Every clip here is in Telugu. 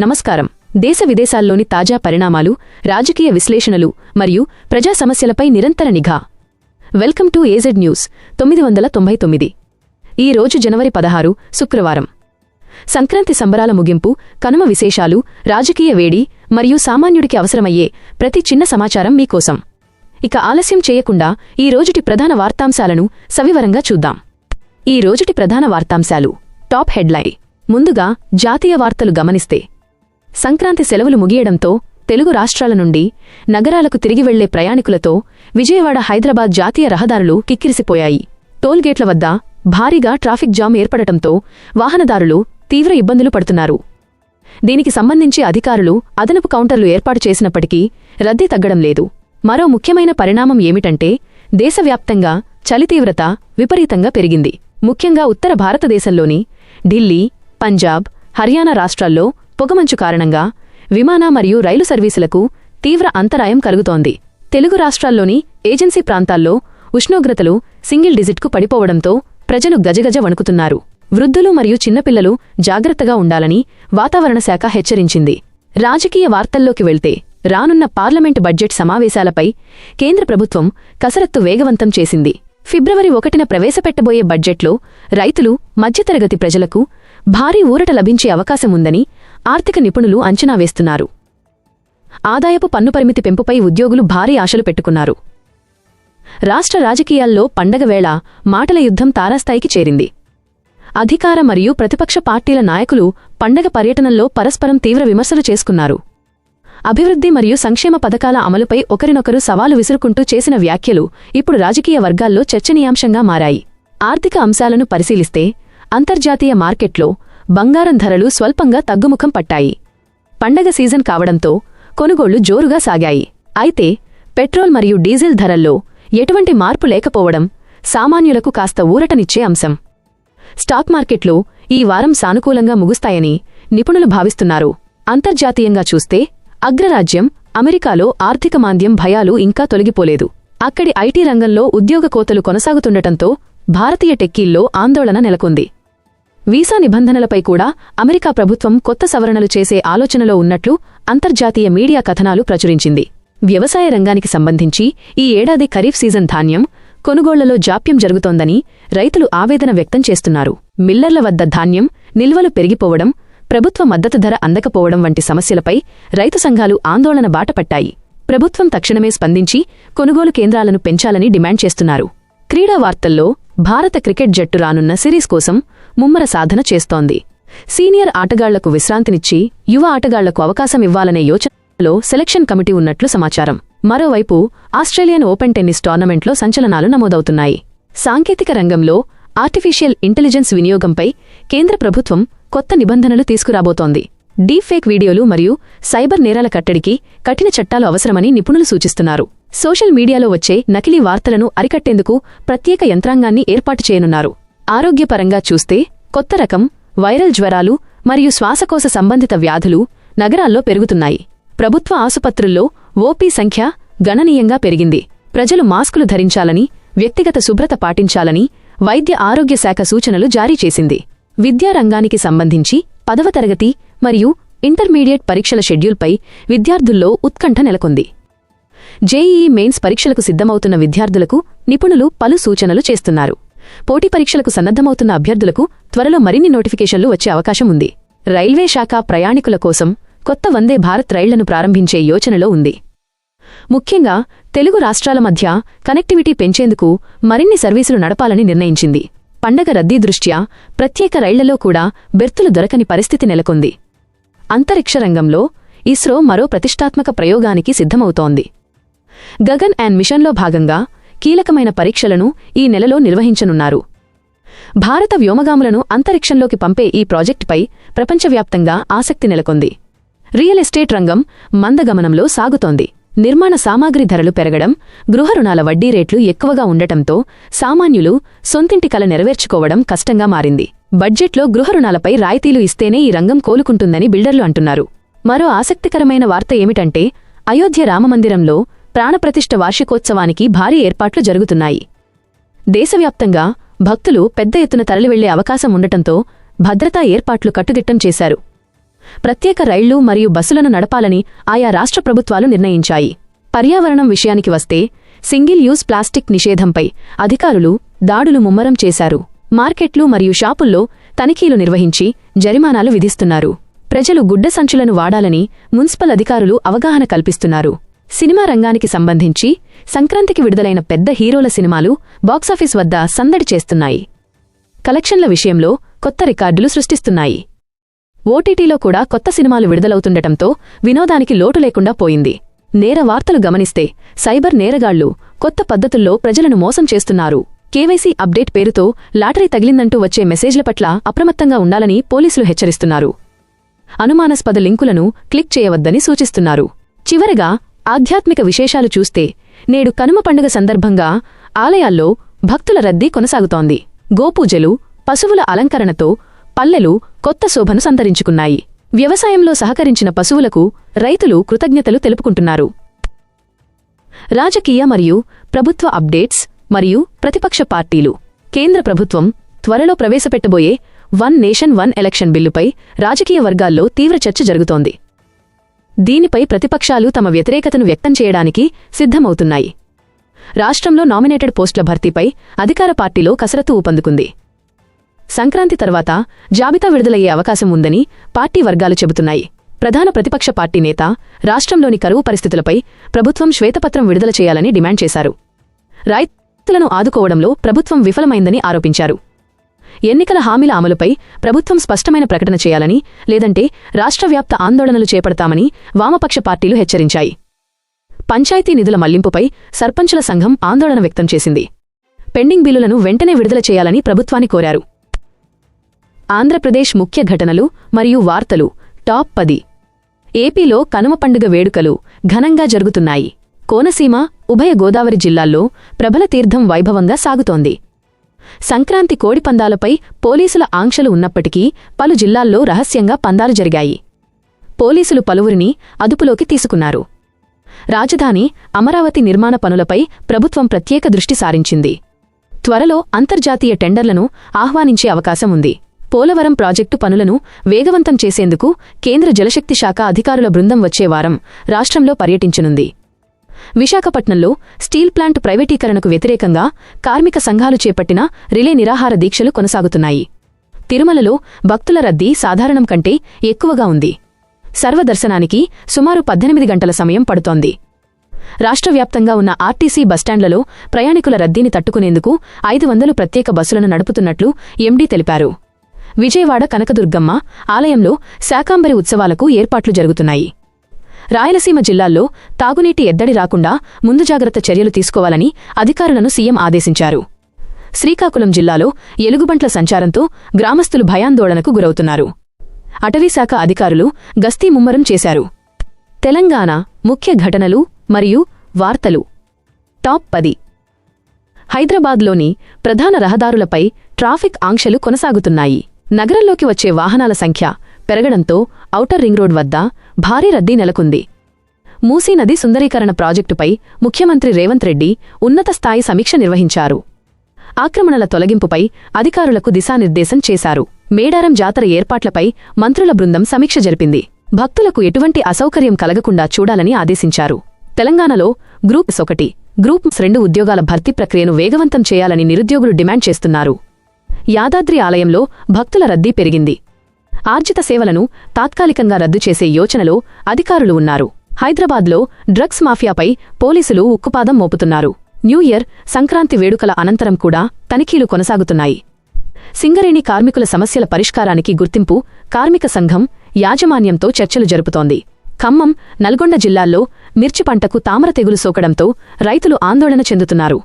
నమస్కారం. దేశ విదేశాల్లోని తాజా పరిణామాలు రాజకీయ విశ్లేషణలు మరియు ప్రజా సమస్యలపై నిరంతర నిఘా. వెల్కమ్ టు ఏజెడ్ న్యూస్ తొమ్మిది వందల తొంభై తొమ్మిది. ఈ రోజు జనవరి పదహారు శుక్రవారం. సంక్రాంతి సంబరాల ముగింపు కనుమ విశేషాలు రాజకీయ వేడి మరియు సామాన్యుడికి అవసరమయ్యే ప్రతి చిన్న సమాచారం మీకోసం. ఇక ఆలస్యం చేయకుండా ఈ రోజుటి ప్రధాన వార్తాంశాలను సవివరంగా చూద్దాం. ఈ రోజుటి ప్రధాన వార్తాంశాలు. Top headline. ముందుగా జాతీయ వార్తలు గమనిస్తే సంక్రాంతి సెలవులు ముగియడంతో తెలుగు రాష్ట్రాల నుండి నగరాలకు తిరిగి వెళ్ళే ప్రయాణికులతో విజయవాడ హైదరాబాద్ జాతీయ రహదారులు కిక్కిరిసిపోయాయి. టోల్గేట్ల వద్ద భారీగా ట్రాఫిక్ జామ్ ఏర్పడటంతో వాహనదారులు తీవ్ర ఇబ్బందులు పడుతున్నారు. దీనికి సంబంధించి అధికారులు అదనపు కౌంటర్లు ఏర్పాటు చేసినప్పటికీ రద్దీ తగ్గడం లేదు. మరో ముఖ్యమైన పరిణామం ఏమిటంటే దేశవ్యాప్తంగా చలి తీవ్రత విపరీతంగా పెరిగింది. ముఖ్యంగా ఉత్తర భారతదేశంలోని ఢిల్లీ పంజాబ్ హర్యానా రాష్ట్రాల్లో పొగమంచు కారణంగా విమాన మరియు రైలు సర్వీసులకు తీవ్ర అంతరాయం కలుగుతోంది. తెలుగు రాష్ట్రాల్లోని ఏజెన్సీ ప్రాంతాల్లో ఉష్ణోగ్రతలు సింగిల్ డిజిట్కు పడిపోవడంతో ప్రజలు గజగజ వణుకుతున్నారు. వృద్ధులు మరియు చిన్నపిల్లలు జాగ్రత్తగా ఉండాలని వాతావరణ శాఖ హెచ్చరించింది. రాజకీయ వార్తల్లోకి వెళ్తే రానున్న పార్లమెంటు బడ్జెట్ సమావేశాలపై కేంద్ర ప్రభుత్వం కసరత్తు వేగవంతం చేసింది. ఫిబ్రవరి ఒకటిన ప్రవేశపెట్టబోయే బడ్జెట్లో రైతులు మధ్యతరగతి ప్రజలకు భారీ ఊరట లభించే అవకాశముందని ఆర్థిక నిపుణులు అంచనా వేస్తున్నారు. ఆదాయపు పన్ను పరిమితి పెంపుపై ఉద్యోగులు భారీ ఆశలు పెట్టుకున్నారు. రాష్ట్ర రాజకీయాల్లో పండగ వేళ మాటల యుద్ధం తారాస్థాయికి చేరింది. అధికార మరియు ప్రతిపక్ష పార్టీల నాయకులు పండగ పర్యటనల్లో పరస్పరం తీవ్ర విమర్శలు చేసుకున్నారు. అభివృద్ధి మరియు సంక్షేమ పథకాల అమలుపై ఒకరినొకరు సవాలు విసురుకుంటూ చేసిన వ్యాఖ్యలు ఇప్పుడు రాజకీయ వర్గాల్లో చర్చనీయాంశంగా మారాయి. ఆర్థిక అంశాలను పరిశీలిస్తే అంతర్జాతీయ మార్కెట్లో బంగారం ధరలు స్వల్పంగా తగ్గుముఖం పట్టాయి. పండగ సీజన్ కావడంతో కొనుగోళ్ళు జోరుగా సాగాయి. అయితే పెట్రోల్ మరియు డీజిల్ ధరల్లో ఎటువంటి మార్పు లేకపోవడం సామాన్యులకు కాస్త ఊరటనిచ్చే అంశం. స్టాక్ మార్కెట్లు ఈ వారం సానుకూలంగా ముగుస్తాయని నిపుణులు భావిస్తున్నారు. అంతర్జాతీయంగా చూస్తే అగ్రరాజ్యం అమెరికాలో ఆర్థిక మాంద్యం భయాలు ఇంకా తొలగిపోలేదు. అక్కడి ఐటీ రంగంలో ఉద్యోగ కోతలు కొనసాగుతుండటంతో భారతీయ టెక్కీల్లో ఆందోళన నెలకొంది. వీసా నిబంధనలపై కూడా అమెరికా ప్రభుత్వం కొత్త సవరణలు చేసే ఆలోచనలో ఉన్నట్లు అంతర్జాతీయ మీడియా కథనాలు ప్రచురించింది. వ్యవసాయ రంగానికి సంబంధించి ఈ ఏడాది ఖరీఫ్ సీజన్ ధాన్యం కొనుగోళ్ళలో జాప్యం జరుగుతోందని రైతులు ఆవేదన వ్యక్తం చేస్తున్నారు. మిల్లర్ల వద్ద ధాన్యం నిల్వలు పెరిగిపోవడం ప్రభుత్వ మద్దతు ధర అందకపోవడం వంటి సమస్యలపై రైతు సంఘాలు ఆందోళన బాటపట్టాయి ప్రభుత్వం తక్షణమే స్పందించి కొనుగోలు కేంద్రాలను పెంచాలని డిమాండ్ చేస్తున్నారు. క్రీడా వార్తల్లో భారత క్రికెట్ జట్టు రానున్న సిరీస్ కోసం ముమ్మర సాధన చేస్తోంది. సీనియర్ ఆటగాళ్ళకు విశ్రాంతినిచ్చి యువ ఆటగాళ్ళకు అవకాశం ఇవ్వాలనే యోచనలో సెలక్షన్ కమిటీ ఉన్నట్లు సమాచారం. మరోవైపు ఆస్ట్రేలియన్ ఓపెన్ టెన్నిస్ టోర్నమెంట్లో సంచలనాలు నమోదవుతున్నాయి. సాంకేతిక రంగంలో ఆర్టిఫిషియల్ ఇంటెలిజెన్స్ వినియోగంపై కేంద్ర ప్రభుత్వం కొత్త నిబంధనలు తీసుకురాబోతోంది. డీఫేక్ వీడియోలు మరియు సైబర్ నేరాల కట్టడికి కఠిన చట్టాలు అవసరమని నిపుణులు సూచిస్తున్నారు. సోషల్ మీడియాలో వచ్చే నకిలీ వార్తలను అరికట్టేందుకు ప్రత్యేక యంత్రాంగాన్ని ఏర్పాటు చేయనున్నారు. ఆరోగ్యపరంగా చూస్తే కొత్త రకం వైరల్ జ్వరాలు మరియు శ్వాసకోశ సంబంధిత వ్యాధులు నగరాల్లో పెరుగుతున్నాయి. ప్రభుత్వ ఆసుపత్రుల్లో ఓపీ సంఖ్య గణనీయంగా పెరిగింది. ప్రజలు మాస్కులు ధరించాలని వ్యక్తిగత శుభ్రత పాటించాలని వైద్య ఆరోగ్య శాఖ సూచనలు జారీ చేసింది. విద్యారంగానికి సంబంధించి పదవ తరగతి మరియు ఇంటర్మీడియట్ పరీక్షల షెడ్యూల్పై విద్యార్థుల్లో ఉత్కంఠ నెలకొంది. జేఈఈ మెయిన్స్ పరీక్షలకు సిద్ధమవుతున్న విద్యార్థులకు నిపుణులు పలు సూచనలు చేస్తున్నారు. పోటీ పరీక్షలకు సన్నద్ధమవుతున్న అభ్యర్థులకు త్వరలో మరిన్ని నోటిఫికేషన్లు వచ్చే అవకాశం ఉంది. రైల్వే శాఖ ప్రయాణికుల కోసం కొత్త వందే భారత్ రైళ్ళను ప్రారంభించే యోచనలో ఉంది. ముఖ్యంగా తెలుగు రాష్ట్రాల మధ్య కనెక్టివిటీ పెంచేందుకు మరిన్ని సర్వీసులు నడపాలని నిర్ణయించింది. పండగ రద్దీ దృష్ట్యా ప్రత్యేక రైళ్ళలో కూడా బెర్తులు దొరకని పరిస్థితి నెలకొంది. అంతరిక్ష రంగంలో ఇస్రో మరో ప్రతిష్టాత్మక ప్రయోగానికి సిద్ధమవుతోంది. గగన్ అండ్ మిషన్లో భాగంగా కీలకమైన పరీక్షలను ఈ నెలలో నిర్వహించనున్నారు. భారత వ్యోమగాములను అంతరిక్షంలోకి పంపే ఈ ప్రాజెక్టుపై ప్రపంచవ్యాప్తంగా ఆసక్తి నెలకొంది. రియల్ ఎస్టేట్ రంగం మందగమనంలో సాగుతోంది. నిర్మాణ సామాగ్రి ధరలు పెరగడం గృహ రుణాల వడ్డీ రేట్లు ఎక్కువగా ఉండటంతో సామాన్యులు సొంతింటి కల నెరవేర్చుకోవడం కష్టంగా మారింది. బడ్జెట్లో గృహ రుణాలపై రాయితీలు ఇస్తేనే ఈ రంగం కోలుకుంటుందని బిల్డర్లు అంటున్నారు. మరో ఆసక్తికరమైన వార్త ఏమిటంటే అయోధ్య రామమందిరంలో ప్రాణప్రతిష్ఠ వార్షికోత్సవానికి భారీ ఏర్పాట్లు జరుగుతున్నాయి. దేశవ్యాప్తంగా భక్తులు పెద్ద ఎత్తున తరలివెళ్ళే అవకాశం ఉండటంతో భద్రతా ఏర్పాట్లు కట్టుదిట్టం చేశారు. ప్రత్యేక రైళ్ళు మరియు బస్సులను నడపాలని ఆయా రాష్ట్ర ప్రభుత్వాలు నిర్ణయించాయి. పర్యావరణం విషయానికి వస్తే సింగిల్ యూజ్ ప్లాస్టిక్ నిషేధంపై అధికారులు దాడులు ముమ్మరం చేశారు. మార్కెట్లు మరియు షాపుల్లో తనిఖీలు నిర్వహించి జరిమానాలు విధిస్తున్నారు. ప్రజలు గుడ్డ సంచులను వాడాలని మున్సిపల్ అధికారులు అవగాహన కల్పిస్తున్నారు. సినిమా రంగానికి సంబంధించి సంక్రాంతికి విడుదలైన పెద్ద హీరోల సినిమాలు బాక్సాఫీస్ వద్ద సందడి చేస్తున్నాయి. కలెక్షన్ల విషయంలో కొత్త రికార్డులు సృష్టిస్తున్నాయి. ఓటీటీలో కూడా కొత్త సినిమాలు విడుదలవుతుండటంతో వినోదానికి లోటు లేకుండా పోయింది. నేర వార్తలు గమనిస్తే సైబర్ నేరగాళ్ళు కొత్త పద్ధతుల్లో ప్రజలను మోసం చేస్తున్నారు. కేవైసీ అప్డేట్ పేరుతో లాటరీ తగిలిందంటూ వచ్చే మెసేజ్ల పట్ల అప్రమత్తంగా ఉండాలని పోలీసులు హెచ్చరిస్తున్నారు. అనుమానాస్పద లింకులను క్లిక్ చేయవద్దని సూచిస్తున్నారు. చివరగా ఆధ్యాత్మిక విశేషాలు చూస్తే నేడు కనుమ పండుగ సందర్భంగా ఆలయాల్లో భక్తుల రద్దీ కొనసాగుతోంది. గోపూజలు పశువుల అలంకరణతో పల్లెలు కొత్త శోభను సంతరించుకున్నాయి. వ్యవసాయంలో సహకరించిన పశువులకు రైతులు కృతజ్ఞతలు తెలుపుకుంటున్నారు. రాజకీయ మరియు ప్రభుత్వ అప్డేట్స్ మరియు ప్రతిపక్ష పార్టీలు. కేంద్ర ప్రభుత్వం త్వరలో ప్రవేశపెట్టబోయే వన్ నేషన్ వన్ ఎలక్షన్ బిల్లుపై రాజకీయ వర్గాల్లో తీవ్ర చర్చ జరుగుతోంది. దీనిపై ప్రతిపక్షాలు తమ వ్యతిరేకతను వ్యక్తం చేయడానికి సిద్ధమవుతున్నాయి. రాష్ట్రంలో నామినేటెడ్ పోస్టుల భర్తీపై అధికార పార్టీలో కసరత్తు ఊపందుకుంది. సంక్రాంతి తర్వాత జాబితా విడుదలయ్యే అవకాశం ఉందని పార్టీ వర్గాలు చెబుతున్నాయి. ప్రధాన ప్రతిపక్ష పార్టీ నేత రాష్ట్రంలోని కరువు పరిస్థితులపై ప్రభుత్వం శ్వేతపత్రం విడుదల చేయాలని డిమాండ్ చేశారు. రైతులను ఆదుకోవడంలో ప్రభుత్వం విఫలమైందని ఆరోపించారు. ఎన్నికల హామీల అమలుపై ప్రభుత్వం స్పష్టమైన ప్రకటన చేయాలని లేదంటే రాష్ట్రవ్యాప్త ఆందోళనలు చేపడతామని వామపక్ష పార్టీలు హెచ్చరించాయి. పంచాయతీ నిధుల మళ్ళింపుపై సర్పంచుల సంఘం ఆందోళన వ్యక్తం చేసింది. పెండింగ్ బిల్లులను వెంటనే విడుదల చేయాలని ప్రభుత్వాన్ని కోరారు. ఆంధ్రప్రదేశ్ ముఖ్య ఘటనలు మరియు వార్తలు టాప్ పది. ఏపీలో కనుమ పండుగ వేడుకలు ఘనంగా జరుగుతున్నాయి. కోనసీమ ఉభయ గోదావరి జిల్లాల్లో ప్రబల తీర్థం వైభవంగా సాగుతోంది. సంక్రాంతి కోడిపందాలపై పోలీసుల ఆంక్షలు ఉన్నప్పటికీ పలు జిల్లాల్లో రహస్యంగా పందాలు జరిగాయి. పోలీసులు పలువురిని అదుపులోకి తీసుకున్నారు. రాజధాని అమరావతి నిర్మాణ పనులపై ప్రభుత్వం ప్రత్యేక దృష్టి సారించింది. త్వరలో అంతర్జాతీయ టెండర్లను ఆహ్వానించే అవకాశం ఉంది. పోలవరం ప్రాజెక్టు పనులను వేగవంతం చేసేందుకు కేంద్ర జలశక్తి శాఖ అధికారుల బృందం వచ్చే వారం రాష్ట్రంలో పర్యటించనుంది. విశాఖపట్నంలో స్టీల్ ప్లాంట్ ప్రైవేటీకరణకు వ్యతిరేకంగా కార్మిక సంఘాలు చేపట్టిన రిలే నిరాహార దీక్షలు కొనసాగుతున్నాయి. తిరుమలలో భక్తుల రద్దీ సాధారణం కంటే ఎక్కువగా ఉంది. సర్వదర్శనానికి సుమారు పద్దెనిమిది గంటల సమయం పడుతోంది. రాష్ట్రవ్యాప్తంగా ఉన్న ఆర్టీసీ బస్టాండ్లలో ప్రయాణికుల రద్దీని తట్టుకునేందుకు ఐదు వందలు ప్రత్యేక బస్సులను నడుపుతున్నట్లు ఎండీ తెలిపారు. విజయవాడ కనకదుర్గమ్మ ఆలయంలో శాకాంబరి ఉత్సవాలకు ఏర్పాట్లు జరుగుతున్నాయి. రాయలసీమ జిల్లాల్లో తాగునీటి ఎద్దడి రాకుండా ముందు జాగ్రత్త చర్యలు తీసుకోవాలని అధికారులను సీఎం ఆదేశించారు. శ్రీకాకుళం జిల్లాలో ఎలుగుబంట్ల సంచారంతో గ్రామస్తులు భయాందోళనకు గురవుతున్నారు. అటవీశాఖ అధికారులు గస్తీ ముమ్మరం చేశారు. తెలంగాణ ముఖ్య ఘటనలు మరియు వార్తలు. టాప్ పది. హైదరాబాద్లోని ప్రధాన రహదారులపై ట్రాఫిక్ ఆంక్షలు కొనసాగుతున్నాయి. నగరంలోకి వచ్చే వాహనాల సంఖ్య పెరగడంతో ఔటర్ రింగ్ రోడ్ వద్ద భారీ రద్దీ నెలకొంది. మూసీనది సుందరీకరణ ప్రాజెక్టుపై ముఖ్యమంత్రి రేవంత్ రెడ్డి ఉన్నత స్థాయి సమీక్ష నిర్వహించారు. ఆక్రమణల తొలగింపుపై అధికారులకు దిశానిర్దేశం చేశారు. మేడారం జాతర ఏర్పాట్లపై మంత్రుల బృందం సమీక్ష జరిపింది. భక్తులకు ఎటువంటి అసౌకర్యం కలగకుండా చూడాలని ఆదేశించారు. తెలంగాణలో గ్రూప్స్ ఒకటి గ్రూప్స్ రెండు ఉద్యోగాల భర్తీ ప్రక్రియను వేగవంతం చేయాలని నిరుద్యోగులు డిమాండ్ చేస్తున్నారు. యాదాద్రి ఆలయంలో భక్తుల రద్దీ పెరిగింది. ఆర్జిత సేవలను తాత్కాలికంగా రద్దు చేసే యోచనలో అధికారులు ఉన్నారు. హైదరాబాద్లో డ్రగ్స్ మాఫియాపై పోలీసులు ఉక్కుపాదం మోపుతున్నారు. న్యూ ఇయర్ సంక్రాంతి వేడుకల అనంతరం కూడా తనిఖీలు కొనసాగుతున్నాయి. సింగరేణి కార్మికుల సమస్యల పరిష్కారానికి గుర్తింపు కార్మిక సంఘం యాజమాన్యంతో చర్చలు జరుపుతోంది. ఖమ్మం నల్గొండ జిల్లాల్లో మిర్చి పంటకు తామర తెగులు సోకడంతో రైతులు ఆందోళన చెందుతున్నారు.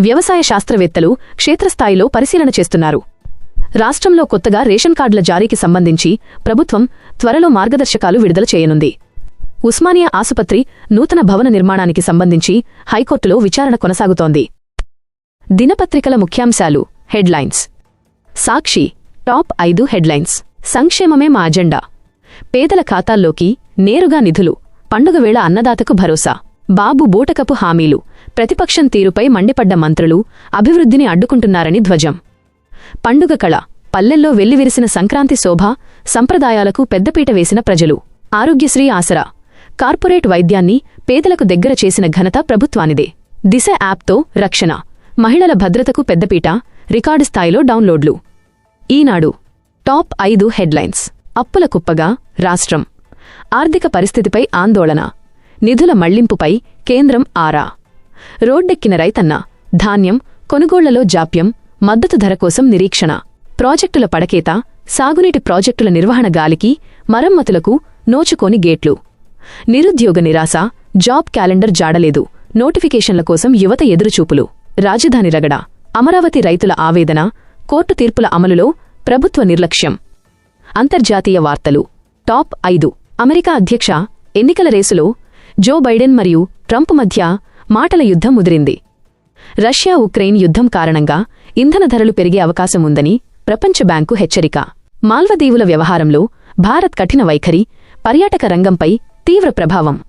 వ్యవసాయ శాస్త్రవేత్తలు క్షేత్రస్థాయిలో పరిశీలన చేస్తున్నారు. రాష్ట్రంలో కొత్తగా రేషన్ కార్డుల జారీకి సంబంధించి ప్రభుత్వం త్వరలో మార్గదర్శకాలు విడుదల చేయనుంది. ఉస్మానియా ఆసుపత్రి నూతన భవన నిర్మాణానికి సంబంధించి హైకోర్టులో విచారణ కొనసాగుతోంది. దినపత్రికల ముఖ్యాంశాలు హెడ్లైన్స్. సాక్షి టాప్ ఐదు హెడ్లైన్స్. సంక్షేమమే మా అజెండా. పేదల ఖాతాల్లోకి నేరుగా నిధులు. పండుగ వేళ అన్నదాతకు భరోసా. బాబు బూటకపు హామీలు. ప్రతిపక్షం తీరుపై మండిపడ్డ మంత్రులు అభివృద్ధిని అడ్డుకుంటున్నారని ధ్వజం. పండుగ కళ పల్లెల్లో వెల్లివిరిసిన సంక్రాంతి శోభ సంప్రదాయాలకు పెద్దపీట వేసిన ప్రజలు. ఆరోగ్యశ్రీ ఆసరా. కార్పొరేట్ వైద్యాన్ని పేదలకు దగ్గర చేసిన ఘనత ప్రభుత్వానిదే. దిశ యాప్తో రక్షణ. మహిళల భద్రతకు పెద్దపీట. రికార్డు స్థాయిలో డౌన్లోడ్లు. ఈనాడు టాప్ ఐదు హెడ్లైన్స్. అప్పుల కుప్పగా రాష్ట్రం. ఆర్థిక పరిస్థితిపై ఆందోళన. నిధుల మళ్ళింపుపై కేంద్రం ఆరా. రోడ్డెక్కిన రైతన్న. ధాన్యం కొనుగోళ్ళలో జాప్యం మద్దతు ధర కోసం నిరీక్షణ. ప్రాజెక్టుల పడకేత సాగునీటి ప్రాజెక్టుల నిర్వహణ గాలికి మరమ్మతులకు నోచుకోని గేట్లు. నిరుద్యోగ నిరాశ జాబ్ క్యాలెండర్ జాడలేదు. నోటిఫికేషన్ల కోసం యువత ఎదురుచూపులు. రాజధాని రగడ. అమరావతి రైతుల ఆవేదన కోర్టు తీర్పుల అమలులో ప్రభుత్వ నిర్లక్ష్యం. అంతర్జాతీయ వార్తలు. టాప్ ఐదు. అమెరికా అధ్యక్ష ఎన్నికల రేసులో జో బైడెన్ మరియు ట్రంప్ మధ్య మాటల యుద్ధం ముదిరింది. రష్యా ఉక్రెయిన్ యుద్ధం కారణంగా ఇంధన ధరలు పెరిగే అవకాశం ఉందని ప్రపంచ బ్యాంకు హెచ్చరిక. మాల్వదీవుల వ్యవహారంలో భారత్ కఠిన వైఖరి పర్యాటక రంగంపై తీవ్ర ప్రభావం.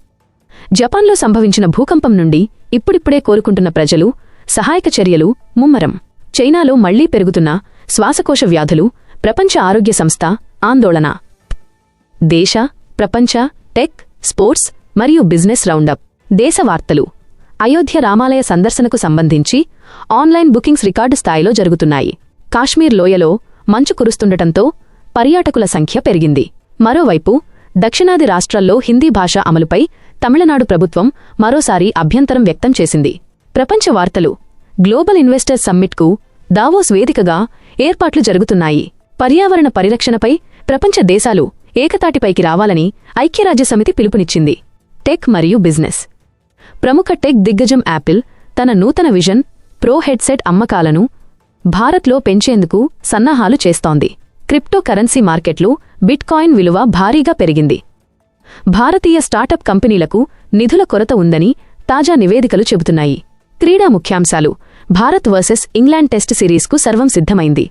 జపాన్లో సంభవించిన భూకంపం నుండి ఇప్పుడిప్పుడే కోరుకుంటున్న ప్రజలు సహాయక చర్యలు ముమ్మరం. చైనాలో మళ్ళీ పెరుగుతున్న శ్వాసకోశ వ్యాధులు ప్రపంచ ఆరోగ్య సంస్థ ఆందోళన. దేశ ప్రపంచ టెక్ స్పోర్ట్స్ మరియు బిజినెస్ రౌండప్. దేశ వార్తలు అయోధ్య రామాలయ సందర్శనకు సంబంధించి ఆన్లైన్ బుకింగ్స్ రికార్డు స్థాయిలో జరుగుతున్నాయి. కాశ్మీర్ లోయలో మంచు కురుస్తుండటంతో పర్యాటకుల సంఖ్య పెరిగింది. మరోవైపు దక్షిణాది రాష్ట్రాల్లో హిందీ భాష అమలుపై తమిళనాడు ప్రభుత్వం మరోసారి అభ్యంతరం వ్యక్తం చేసింది. ప్రపంచ వార్తలు గ్లోబల్ ఇన్వెస్టర్ సమ్మిట్కు దావోస్ వేదికగా ఏర్పాట్లు జరుగుతున్నాయి. పర్యావరణ పరిరక్షణపై ప్రపంచ దేశాలు ఏకతాటిపైకి రావాలని ఐక్యరాజ్యసమితి పిలుపునిచ్చింది. టెక్ మరియు బిజినెస్. ప్రముఖ టెక్ దిగ్గజం యాపిల్ తన నూతన విజన్ ప్రో హెడ్సెట్ అమ్మకాలను భారత్లో పెంచేందుకు సన్నాహాలు చేస్తోంది. క్రిప్టో కరెన్సీ మార్కెట్లు బిట్కాయిన్ విలువ భారీగా పెరిగింది. భారతీయ స్టార్టప్ కంపెనీలకు నిధుల కొరత ఉందని తాజా నివేదికలు చెబుతున్నాయి. క్రీడా ముఖ్యాంశాలు. భారత్ వర్సెస్ ఇంగ్లాండ్ టెస్ట్ సిరీస్కు సర్వం సిద్ధమైంది.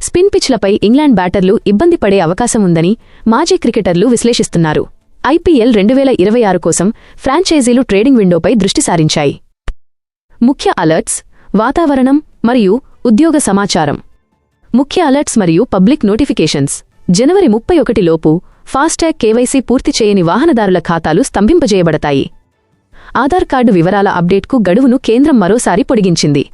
స్పిన్ పిచ్లపై ఇంగ్లాండ్ బ్యాటర్లు ఇబ్బంది పడే అవకాశం ఉందని మాజీ క్రికెటర్లు విశ్లేషిస్తున్నారు. ఐపీఎల్ రెండువేల ఇరవై ఆరు కోసం ఫ్రాంచైజీలు ట్రేడింగ్ విండోపై దృష్టి సారించాయి. ముఖ్య అలర్ట్స్. వాతావరణం మరియు ఉద్యోగ సమాచారం. ముఖ్య అలర్ట్స్ మరియు పబ్లిక్ నోటిఫికేషన్స్. జనవరి ముప్పై ఒకటిలోపు ఫాస్టాగ్ కేవైసీ పూర్తి చేయని వాహనదారుల ఖాతాలు స్తంభింపజేయబడతాయి. ఆధార్ కార్డు వివరాల అప్డేట్కు గడువును కేంద్రం మరోసారి పొడిగించింది.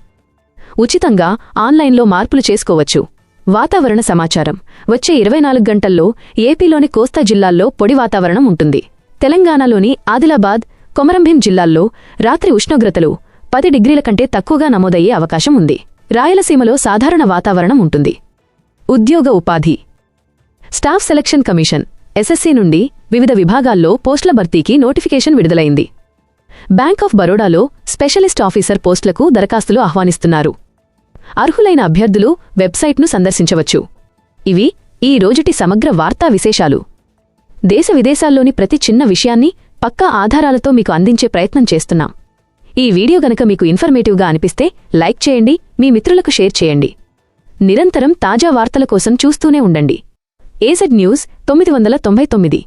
ఉచితంగా ఆన్లైన్లో మార్పులు చేసుకోవచ్చు. వాతావరణ సమాచారం. వచ్చే ఇరవై నాలుగు గంటల్లో ఏపీలోని కోస్తా జిల్లాల్లో పొడి వాతావరణం ఉంటుంది. తెలంగాణలోని ఆదిలాబాద్ కొమరంభీం జిల్లాల్లో రాత్రి ఉష్ణోగ్రతలు పది డిగ్రీల కంటే తక్కువగా నమోదయ్యే అవకాశం ఉంది. రాయలసీమలో సాధారణ వాతావరణం ఉంటుంది. ఉద్యోగ ఉపాధి. స్టాఫ్ సెలక్షన్ కమిషన్ ఎస్ఎస్సీ నుండి వివిధ విభాగాల్లో పోస్టుల భర్తీకి నోటిఫికేషన్ విడుదలైంది. బ్యాంక్ ఆఫ్ బరోడాలో స్పెషలిస్ట్ ఆఫీసర్ పోస్టులకు దరఖాస్తులు ఆహ్వానిస్తున్నారు. అర్హులైన అభ్యర్థులు వెబ్సైట్ను సందర్శించవచ్చు. ఇవి ఈ రోజుటి సమగ్ర వార్తా విశేషాలు. దేశ విదేశాల్లోని ప్రతి చిన్న విషయాన్ని పక్కా ఆధారాలతో మీకు అందించే ప్రయత్నం చేస్తున్నాం. ఈ వీడియో గనక మీకు ఇన్ఫర్మేటివ్గా అనిపిస్తే లైక్ చేయండి మీ మిత్రులకు షేర్ చేయండి. నిరంతరం తాజా వార్తల కోసం చూస్తూనే ఉండండి. ఏజెడ్ న్యూస్ తొమ్మిది వందల తొంభై తొమ్మిది.